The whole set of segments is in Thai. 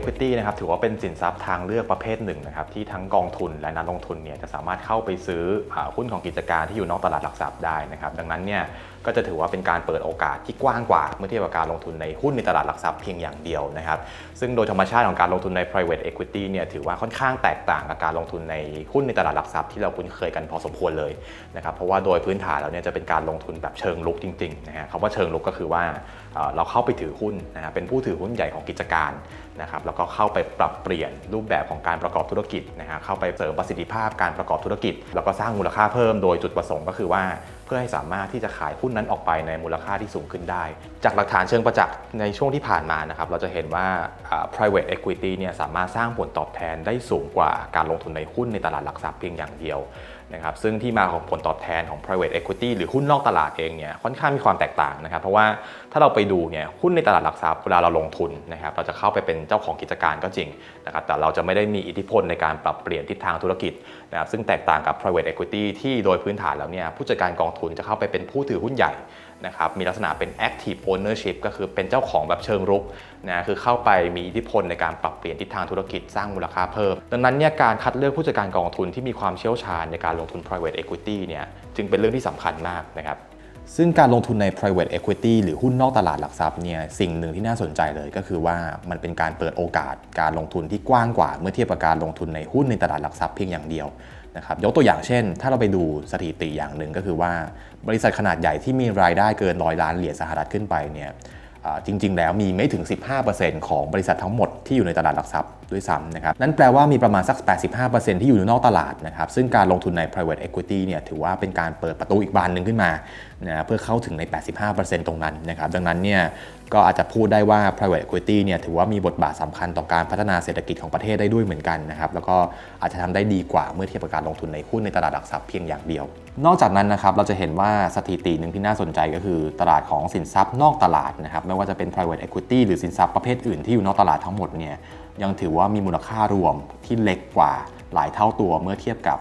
equity นะครับถือว่าเป็นสินทรัพย์ทางเลือกประเภทหนึ่งนะครับที่ทั้งกองทุนและนักลงทุนเนี่ยจะสามารถเข้าไปซื้ออหุ้นของกิจการที่อยู่นอกตลาดหลักทรัพย์ได้นะครับดังนั้นเนี่ยก็จะถือว่าเป็นการเปิดโอกาสที่กว้างกว่า เมื่อเทียบกับการลงทุนในหุ้นในตลาดหลักทรัพย์เพียงอย่างเดียวนะครับซึ่งโดยธรรมชาติของการลงทุนใน private equity เนี่ยถือว่าค่อนข้างแตกต่างกับการลงทุนในหุ้นในตลาดหลักทรัพย์ที่เราคุ้นเคยกันพอสมควรเลยนะครับเพราะว่าโดยพื้นฐานแล้วเนี่ยจะเป็นการลงทุนแบบเชิงลุกจริงๆนะฮะคำว่าเชิงลุกก็คือว่าเราเข้าไปถือหุ้นนะฮะเป็นผู้ถือหุ้นใหญ่ของกิจการนะครับแล้วก็เข้าไปปรับเปลี่ยนรูปแบบของการประกอบธุรกิจนะฮะเข้าไปเสริมประสิทธิภาพการประกอบธุรกิจ แล้วก็สร้างมูลค่าเพิ่มโดยจุดประสงค์ก็คือว่า เพื่อให้สามารถที่จะขายหุ้นนั้นออกไปในมูลค่าที่สูงขึ้นได้ จากหลักฐานเชิงประจักษ์ในช่วงที่ผ่านมานะครับเราจะเห็นว่า private equity เนี่ยสามารถสร้างผลตอบแทนได้สูงกว่าการลงทุนในหุ้นในตลาดหลักทรัพย์เพียงอย่างเดียว นะครับซึ่งที่มาของผลตอบแทนของ private equity หรือหุ้นนอกตลาดเองเนี่ยค่อนข้างมีความแตกต่างนะครับเพราะว่าถ้าเราไปดูเนี่ยหุ้นในตลาดหลักทรัพย์เวลาเราลงทุนนะครับเราจะเข้าไปเป็นเจ้าของกิจการก็จริงนะครับแต่เราจะไม่ได้มีอิทธิพลในการปรับเปลี่ยนทิศทางธุรกิจนะครับซึ่งแตกต่างกับ private equity ที่โดยพื้นฐานแล้วเนี่ยผู้จัดการกองทุนจะเข้าไปเป็นผู้ถือหุ้นใหญ่ นะครับมีลักษณะเป็น active ownership ก็คือเป็นเจ้าของแบบเชิงรุกนะคือเข้าไปมีอิทธิพลในการปรับเปลี่ยนทิศทางธุรกิจสร้างมูลค่าเพิ่ม ดังนั้นเนี่ยการคัดเลือกผู้จัดการกองทุนที่มีความเชี่ยวชาญในการลงทุน private equity เนี่ยจึงเป็นเรื่องที่สำคัญมากนะครับซึ่งการลงทุนใน private equity หรือหุ้นนอกตลาดหลักทรัพย์เนี่ยสิ่งหนึ่งที่น่าสนใจเลยก็คือว่ามันเป็นการเปิดโอกาสการลงทุนที่กว้างกว่า เมื่อเทียบกับการลงทุนในหุ้นในตลาดหลักทรัพย์เพียงอย่างเดียว นะครับยกตัวอย่างเช่น ถ้าเราไปดูสถิติอย่างหนึ่งก็คือว่า บริษัทขนาดใหญ่ที่มีรายได้เกินร้อยล้านเหรียญสหรัฐขึ้นไปเนี่ยจริง ๆ แล้วมีไม่ถึง 15%ของบริษัททั้งหมดที่อยู่ในตลาดหลักทรัพย์ด้วยซ้ำนะครับ นั่นแปลว่ามีประมาณสัก 85%ที่อยู่นอกตลาดนะครับ ซึ่งการลงทุนใน private equity เนี่ยถือว่าเป็นการเปิดประตูอีกบานหนึ่งขึ้นมา นะเพื่อเข้าถึงใน 85%ตรงนั้นนะครับดังนั้นเนี่ยก็อาจจะพูดได้ว่า private equity เนี่ยถือว่ามีบทบาทสำคัญต่อการพัฒนาเศรษฐกิจของประเทศได้ด้วยเหมือนกันนะครับแล้วก็อาจจะทำได้ดีกว่าเมื่อเทียบกับการลงทุนในหุ้นในตลาดหลักทรัพย์เพียงอย่างเดียว นอกจากนั้นนะครับเราจะเห็นว่าสถิติหนึ่งที่น่าสนใจก็คือตลาดของสินทรัพย์นอกตลาดนะครับไม่ว่าจะเป็น private equity หรือสินทรัพย์ประเภทอื่นที่อยู่นอกตลาดทั้งหมดเนี่ยยังถือว่ามีมูลค่ารวมที่เล็กกว่าหลายเท่าตัวเมื่อเทียบกับ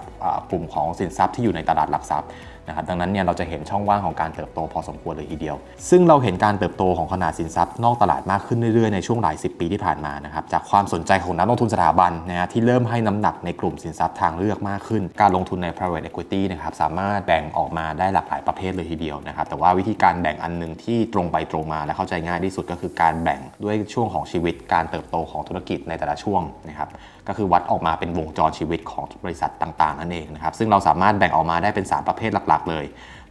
กลุ่มของสินทรัพย์ที่อยู่ในตลาดหลักทรัพย์ นะครับดังนั้นเนี่ยเราจะเห็นช่องว่างของการเติบโตพอสมควรเลยทีเดียว ซึ่งเราเห็นการเติบโตของขนาดสินทรัพย์นอกตลาดมากขึ้นเรื่อยๆในช่วงหลายสิบปีที่ผ่านมานะครับจากความสนใจของนักลงทุนสถาบันนะฮะที่เริ่มให้น้ำหนักในกลุ่มสินทรัพย์ทางเลือกมากขึ้น การลงทุนใน private equity นะครับสามารถแบ่งออกมาได้หลากหลายประเภทเลยทีเดียวนะครับแต่ว่าวิธีการแบ่งอันหนึ่งที่ตรงไปตรงมาและเข้าใจง่ายที่สุดก็คือการแบ่งด้วยช่วงของชีวิตการเติบโตของธุรกิจในแต่ละช่วงนะครับ ก็คือวัดออกมาเป็นวงจรชีวิตของบริษัทต่าง ๆ นั่นเองนะครับ ซึ่งเราสามารถแบ่งออกมาได้เป็น 3 ประเภทหลัก ๆ เลย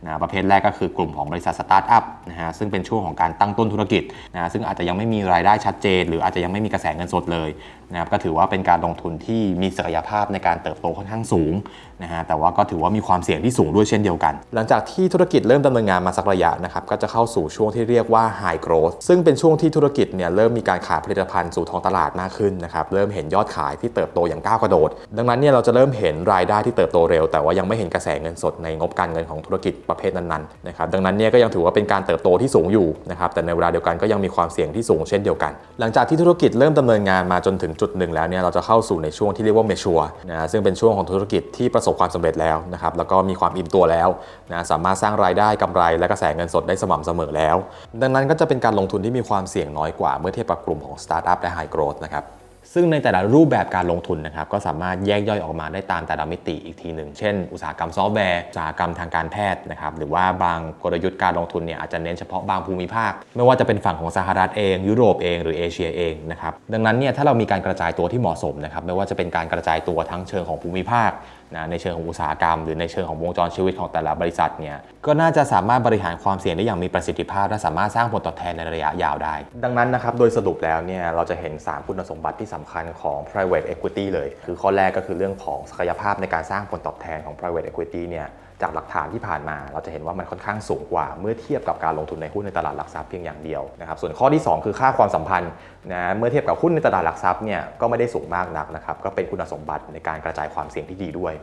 นะประเภทแรกก็คือกลุ่มของบริษัทสตาร์ทอัพนะฮะซึ่งเป็นช่วงของการตั้งต้นธุรกิจนะซึ่งอาจจะยังไม่มีรายได้ชัดเจน หรืออาจจะยังไม่มีกระแสเงินสดเลย นะครับก็ถือว่าเป็นการลงทุนที่มีศักยภาพในการเติบโตค่อนข้างสูงนะฮะแต่ว่าก็ถือว่ามีความเสี่ยงที่สูงด้วยเช่นเดียวกัน หลังจากที่ธุรกิจเริ่มดำเนินงานมาสักระยะนะครับก็จะเข้าสู่ช่วงที่เรียกว่า high growth ซึ่งเป็นช่วงที่ธุรกิจเนี่ยเริ่มมีการขายผลิตภัณฑ์สู่ท้องตลาดมากขึ้นนะครับเริ่มเห็นยอดขายที่เติบโตอย่างก้าวกระโดด ดังนั้นเนี่ยเราจะเริ่มเห็นรายได้ที่เติบโตเร็ว แต่ว่ายังไม่เห็นกระแสเงินสดในงบการเงินของธุรกิจประเภทนั้นๆนะครับดังนั้นเนี่ยก็ยังถือว่าเป็นการเติบโตที่สูงอยู่นะครับแต่ในเวลาเดียวกันก็ยังมีความเสี่ยงที่สูงเช่นเดียวกัน หลังจากที่ธุรกิจเริ่มดำเนินงานมาจนถึงจุดหนึ่งแล้วเนี่ยเราจะเข้าสู่ในช่วงที่เรียกว่าเมชัวนะซึ่งเป็นช่วงของธุรกิจที่ประสบความสำเร็จแล้วนะครับแล้วก็มีความอิ่มตัวแล้วนะสามารถสร้างรายได้กำไร และกระแสเงินสดได้สม่ำเสมอแล้ว ดังนั้นก็จะเป็นการลงทุนที่มีความเสี่ยงน้อยกว่าเมื่อเทียบกับกลุ่มของสตาร์ทอัพและไฮโกรดนะครับ ซึ่งในแต่ละรูปแบบการลงทุนนะครับก็สามารถแยกย่อยออกมาได้ตามแต่ละมิติอีกทีหนึ่ง เช่น อุตสาหกรรมซอฟต์แวร์ อุตสาหกรรมทางการแพทย์นะครับหรือว่าบางกลยุทธ์การลงทุนเนี่ยอาจจะเน้นเฉพาะบางภูมิภาค ไม่ว่าจะเป็นฝั่งของสหรัฐเอง ยุโรปเองหรือเอเชียเองนะครับดังนั้นเนี่ยถ้าเรามีการกระจายตัวที่เหมาะสมนะครับไม่ว่าจะเป็นการกระจายตัวทั้งเชิงของภูมิภาค นะในเชิงของอุตสาหกรรม หรือในเชิงของวงจรชีวิตของแต่ละบริษัทเนี่ยก็น่าจะสามารถบริหารความเสี่ยงได้อย่างมีประสิทธิภาพ และสามารถสร้างผลตอบแทนในระยะยาวได้ ดังนั้นนะครับโดยสรุปแล้วเนี่ยเราจะเห็น 3 คุณสมบัติที่สำคัญของ private equity เลย คือข้อแรกก็คือเรื่องของศักยภาพในการสร้างผลตอบแทนของ private equity เนี่ย จากหลักฐานที่ผ่านมา เราจะเห็นว่ามันค่อนข้างสูงกว่า เมื่อเทียบกับการลงทุนในหุ้นในตลาดหลักทรัพย์เพียงอย่างเดียวนะครับส่วนข้อที่ 2 คือค่าความสัมพันธ์นะเมื่อเทียบกับหุ้นในตลาดหลักทรัพย์เนี่ยก็ไม่ได้สูงมากนักนะครับก็เป็นคุณสมบัติในการกระจายความเสี่ยงที่ดีด้วย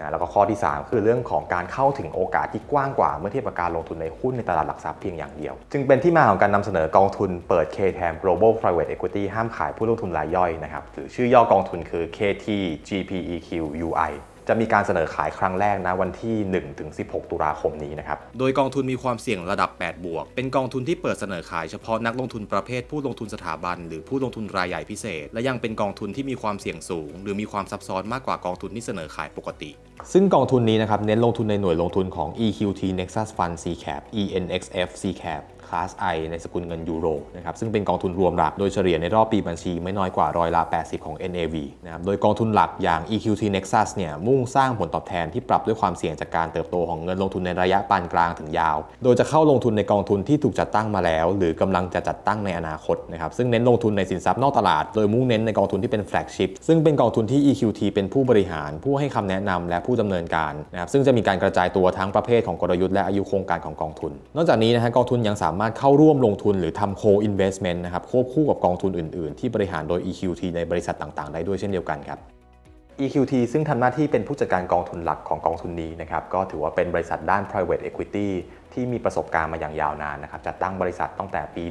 นะแล้วก็ข้อที่ 3 คือเรื่องของการเข้าถึงโอกาสที่กว้างกว่าเมื่อเทียบกับการลงทุนในหุ้นในตลาดหลักทรัพย์เพียงอย่างเดียว จึงเป็นที่มาของการนำเสนอกองทุนเปิด KTAM Global Private Equity ห้ามขายผู้ลงทุนรายย่อยนะครับหรือชื่อย่อกองทุนคือ KT GPEQ UI จะมีการเสนอขายครั้งแรกนะวันที่1-16 ตุลาคมนี้นะครับ โดยกองทุนมีความเสี่ยงระดับ 8 บวก เป็นกองทุนที่เปิดเสนอขายเฉพาะนักลงทุนประเภทผู้ลงทุนสถาบัน หรือผู้ลงทุนรายใหญ่พิเศษ และยังเป็นกองทุนที่มีความเสี่ยงสูง หรือมีความซับซ้อนมากกว่ากองทุนที่เสนอขายปกติ ซึ่งกองทุนนี้นะครับเน้นลงทุนในหน่วยลงทุนของ EQT Nexus Fund CCAP ENXF Class I ในสกุลเงินยูโรนะครับซึ่งเป็นกองทุนรวมหลักโดยเฉลี่ยในรอบปีบัญชีไม่น้อยกว่าร้อยละ80 ของ NAV นะครับโดยกองทุนหลักอย่าง EQT Nexus เนี่ยมุ่งสร้างผลตอบแทนที่ปรับด้วยความเสี่ยงจากการเติบโตของเงินลงทุนในระยะปานกลางถึงยาว โดยจะเข้าลงทุนในกองทุนที่ถูกจัดตั้งมาแล้ว หรือกำลังจะจัดตั้งในอนาคตนะครับซึ่งเน้นลงทุนในสินทรัพย์นอกตลาด โดยมุ่งเน้นในกองทุนที่เป็นแฟลกชิพซึ่งเป็นกองทุนที่ EQT เป็นผู้บริหาร ผู้ให้คำแนะนำและผู้ดำเนินการนะครับซึ่งจะมีการกระจายตัวทั้งประเภทของกลยุทธ์และอายุโครงการของกองทุน นอกจากนี้นะฮะกองทุนยังสามารถเข้าร่วมลงทุนหรือทำ co-investment นะครับควบคู่กับกองทุนอื่น ๆ ที่บริหารโดย EQT ในบริษัทต่าง ๆ ได้ด้วยเช่นเดียวกันครับ EQT ซึ่งทำหน้าที่เป็นผู้จัดการกองทุนหลักของกองทุนนี้นะครับก็ถือว่าเป็นบริษัทด้าน private equity ที่มีประสบการณ์มาอย่างยาวนานนะครับจัดตั้งบริษัทตั้งแต่ปี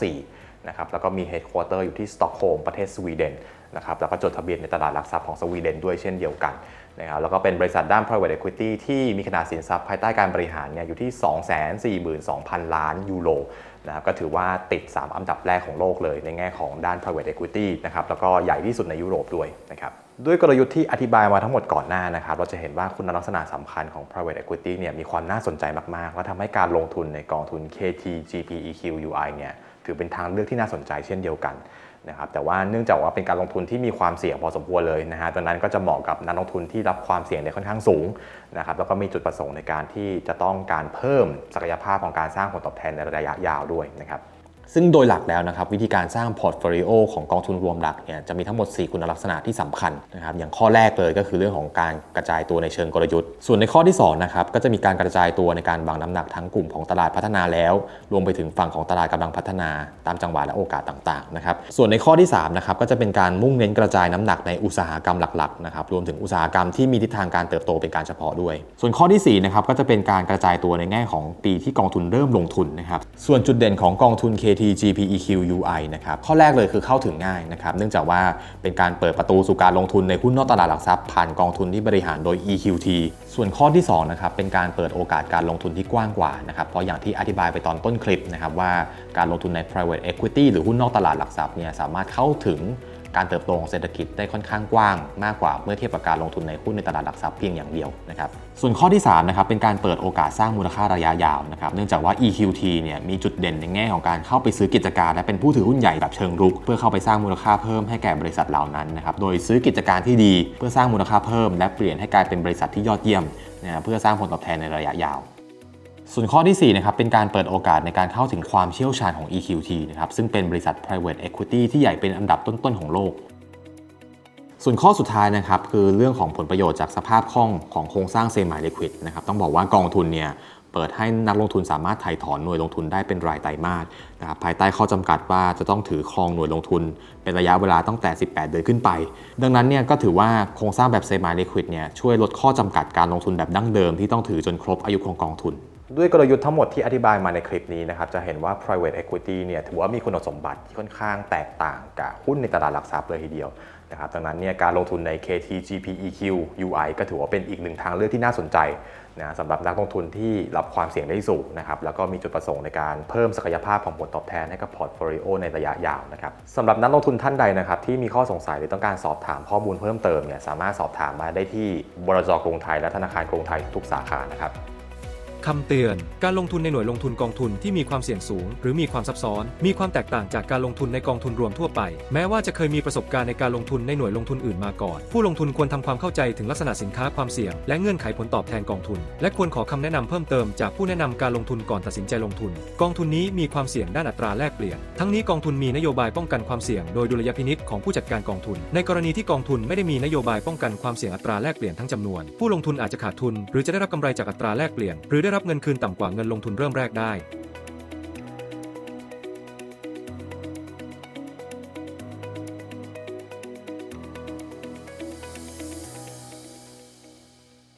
1994นะครับแล้วก็มี headquarter อยู่ที่สต็อกโฮล์มประเทศสวีเดน นะครับแล้วก็จดทะเบียนในตลาดหลักทรัพย์ของสวีเดนด้วยเช่นเดียวกันนะครับแล้วก็เป็นบริษัทด้าน private equity ที่มีขนาดสินทรัพย์ภายใต้การบริหารเนี่ยอยู่ที่ 242,000 ล้านยูโรนะครับก็ถือว่าติด 3 อันดับแรกของโลกเลย ในแง่ของด้าน private equity นะครับแล้วก็ใหญ่ที่สุดในยุโรปด้วยนะครับด้วยกลยุทธ์ที่อธิบายมาทั้งหมดก่อนหน้านะครับเราจะเห็นว่าคุณลักษณะสำคัญของ private equity เนี่ยมีความน่าสนใจมาก ๆ และทำให้การลงทุนในกองทุน KT GPEQ UI เนี่ยถือเป็นทางเลือกที่น่าสนใจเช่นเดียวกัน นะครับแต่ว่าเนื่องจากว่าเป็นการลงทุนที่มีความเสี่ยงพอสมควรเลยนะฮะดังนั้นก็จะเหมาะกับนักลงทุนที่รับความเสี่ยงได้ค่อนข้างสูงนะครับแล้วก็มีจุดประสงค์ในการที่จะต้องการเพิ่มศักยภาพของการสร้างผลตอบแทนในระยะยาวด้วยนะครับ ซึ่งโดยหลักแล้วนะครับวิธีการสร้างพอร์ตโฟลิโอของกองทุนรวมหลักเนี่ยจะมีทั้งหมด 4 คุณลักษณะที่สำคัญนะครับอย่างข้อแรกเลยก็คือเรื่องของการกระจายตัวในเชิงกลยุทธ์ ส่วนในข้อที่2นะครับก็จะมีการกระจายตัวในการวางน้ำหนักทั้งกลุ่มของตลาดพัฒนาแล้ว รวมไปถึงฝั่งของตลาดกำลังพัฒนาตามจังหวะและโอกาสต่างๆนะครับส่วนในข้อที่3นะครับก็จะเป็นการมุ่งเน้นกระจายน้ำหนักในอุตสาหกรรมหลักๆนะครับรวมถึงอุตสาหกรรมที่มีทิศทางการเติบโตเป็นการเฉพาะด้วย ส่วนข้อที่4นะครับก็จะเป็นการกระจายตัวในแง่ของปีที่กองทุนเริ่มลงทุนนะครับส่วนจุดเด่นของกองทุน KT TGP EQUI นะครับข้อแรกเลยคือเข้าถึงง่ายนะครับเนื่องจากว่าเป็นการเปิดประตูสู่การลงทุนในหุ้นนอกตลาดหลักทรัพย์ผ่านกองทุนที่บริหารโดย EQT ส่วนข้อที่2นะครับเป็นการเปิดโอกาสการลงทุนที่กว้างกว่านะครับเพราะอย่างที่อธิบายไปตอนต้นคลิปนะครับว่าการลงทุนใน private equity หรือหุ้นนอกตลาดหลักทรัพย์เนี่ยสามารถเข้าถึง การเติบโตของเศรษฐกิจได้ค่อนข้างกว้างมากกว่าเมื่อเทียบกับการลงทุนในหุ้นในตลาดหลักทรัพย์เพียงอย่างเดียวนะครับ ส่วนข้อที่3นะครับเป็นการเปิดโอกาสสร้างมูลค่าระยะยาวนะครับเนื่องจากว่า EQT เนี่ยมีจุดเด่นในแง่ของการเข้าไปซื้อกิจการ และเป็นผู้ถือหุ้นใหญ่แบบเชิงรุก เพื่อเข้าไปสร้างมูลค่าเพิ่มให้แก่บริษัทเหล่านั้นนะครับโดยซื้อกิจการที่ดี เพื่อสร้างมูลค่าเพิ่ม และเปลี่ยนให้กลายเป็นบริษัทที่ยอดเยี่ยมนะเพื่อสร้างผลตอบแทนในระยะยาว ส่วนข้อที่ 4 นะครับ เป็นการเปิดโอกาสในการเข้าถึงความเชี่ยวชาญของ EQT นะครับ ซึ่งเป็นบริษัท private equity ที่ใหญ่เป็นอันดับต้น ๆ ของโลก ส่วนข้อสุดท้ายนะครับ คือเรื่องของผลประโยชน์จากสภาพคล่องของโครงสร้างเซมิลิควิดนะครับ ต้องบอกว่ากองทุนเนี่ยเปิดให้นักลงทุนสามารถถ่ายถอนหน่วยลงทุนได้เป็นรายไตรมาสนะครับภายใต้ข้อจำกัดว่าจะต้องถือครองหน่วยลงทุน เป็นระยะเวลาตั้งแต่ 18 เดือนขึ้นไป ดังนั้นเนี่ยก็ถือว่าโครงสร้างแบบเซมิลิควิดเนี่ยช่วยลดข้อจำกัดการลงทุนแบบดั้งเดิมที่ต้องถือจนครบอายุของกองทุน ด้วยกลยุทธ์ทั้งหมดที่อธิบายมาในคลิปนี้นะครับ จะเห็นว่า private equity เนี่ยถือว่ามีคุณสมบัติที่ค่อนข้างแตกต่างกับหุ้นในตลาดหลักทรัพย์เลยทีเดียวนะครับดังนั้นเนี่ยการลงทุนใน KT GPEQ UI ก็ถือว่าเป็นอีกหนึ่งทางเลือกที่น่าสนใจนะสำหรับนักลงทุนที่รับความเสี่ยงได้สูงนะครับแล้วก็มีจุดประสงค์ในการเพิ่มศักยภาพของผลตอบแทนให้กับพอร์ตโฟลิโอในระยะยาวนะครับสำหรับนักลงทุนท่านใดนะครับที่มีข้อสงสัยหรือต้องการสอบถามข้อมูลเพิ่มเติมเนี่ยสามารถสอบถามมาได้ที่บลจกรุงไทยและธนาคารกรุงไทยทุกสาขานะครับ คำเตือน การลงทุนในหน่วยลงทุนกองทุนที่มีความเสี่ยงสูง หรือมีความซับซ้อน มีความแตกต่างจากการลงทุนในกองทุนรวมทั่วไป แม้ว่าจะเคยมีประสบการณ์ในการลงทุนในหน่วยลงทุนอื่นมาก่อน ผู้ลงทุนควรทำความเข้าใจถึงลักษณะสินค้าความเสี่ยง และเงื่อนไขผลตอบแทนกองทุน และควรขอคำแนะนำเพิ่มเติมจากผู้แนะนำการลงทุนก่อนตัดสินใจลงทุน กองทุนนี้มีความเสี่ยงด้านอัตราแลกเปลี่ยน ทั้งนี้กองทุนมีนโยบายป้องกันความเสี่ยงโดยดุลยพินิจของผู้จัดการกองทุน ในกรณีที่กองทุนไม่ได้มีนโยบายป้องกันความเสี่ยงอัตราแลกเปลี่ยนทั้งจำนวน ผู้ลงทุนอาจจะขาดทุน หรือจะได้รับกำไรจากอัตราแลกเปลี่ยนหรือได้รับเงินคืนต่ำกว่าเงินลงทุนเริ่มแรกได้